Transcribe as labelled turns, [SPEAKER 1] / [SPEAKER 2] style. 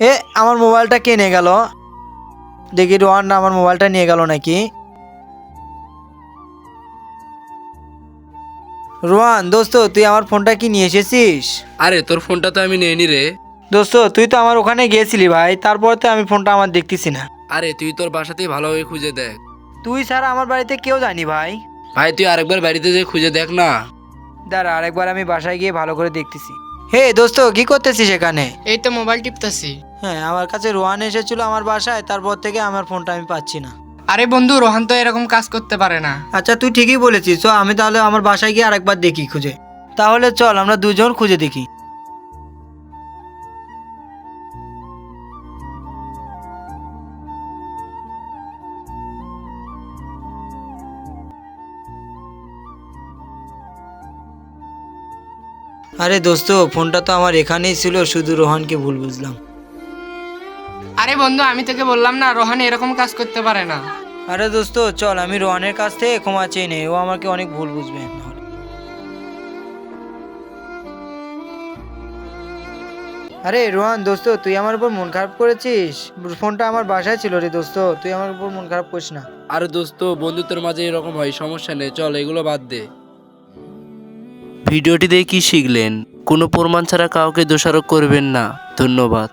[SPEAKER 1] এ আমার মোবাইলটা কে নিয়ে গেল? দেখি রোহান আমার মোবাইলটা নিয়ে গেল নাকি? রোহান দোস্ত তুই আমার ফোনটা কি নিয়ে এসেছিস?
[SPEAKER 2] আরে তোর ফোনটা তো আমি নেইনি রে।
[SPEAKER 1] দোস্ত তুই তো আমার ওখানে গিয়েছিলি ভাই তারপর তো আমি ফোনটা আমার দেখতেছি না।
[SPEAKER 2] আরে তুই তোর বাসাতেই ভালোভাবে খুঁজে দেখ।
[SPEAKER 1] তুই ছাড়া আমার বাড়িতে কেউ জানি ভাই।
[SPEAKER 2] ভাই তুই আরেকবার বাড়িতে যে খুঁজে দেখ না।
[SPEAKER 1] দাঁড়া আরেকবার আমি বাসায় গিয়ে ভালো করে দেখতেছি। হে দোস্ত কি করতেছিস এখানে?
[SPEAKER 3] এই তো মোবাইল টিপতেছি।
[SPEAKER 1] হ্যাঁ আমার কাছে রোহান এসেছিল আমার বাসায় তারপর থেকে আমার ফোনটা আমি পাচ্ছি না।
[SPEAKER 3] আরে বন্ধু রোহান তো এরকম কাজ করতে পারে না।
[SPEAKER 1] আচ্ছা তুই ঠিকই বলেছিস তো আমি তাহলে আমার বাসায় গিয়ে আরেকবার দেখি খুঁজে। তাহলে চল আমরা দুজন খুঁজে দেখি। আরে দোস্ত ফোনটা তো আমার এখানেই ছিল শুধু রোহানকে ভুল বুঝলাম।
[SPEAKER 3] আরে বন্ধু আমি তোকে বললাম না রোহান এরকম কাজ করতে পারে না।
[SPEAKER 1] আরে দোস্ত চল আমি রোহানের কাছ থেকে ক্ষমা চেয়ে নেই ও আমাকে অনেক ভুল বুঝবে। আরে রোহান দোস্ত তুই আমার উপর মন খারাপ করেছিস? ফোনটা আমার বাসায় ছিল রে দোস্ত তুই আমার উপর মন খারাপ করিস না।
[SPEAKER 2] আরে দোস্ত বন্ধুত্বের মাঝে এরকম হয় সমস্যা নেই চল এগুলো বাদ দে। ভিডিওটি দেখে কি শিখলেন কোনো প্রমাণ ছাড়া কাউকে দোষারোপ করবেন না। ধন্যবাদ।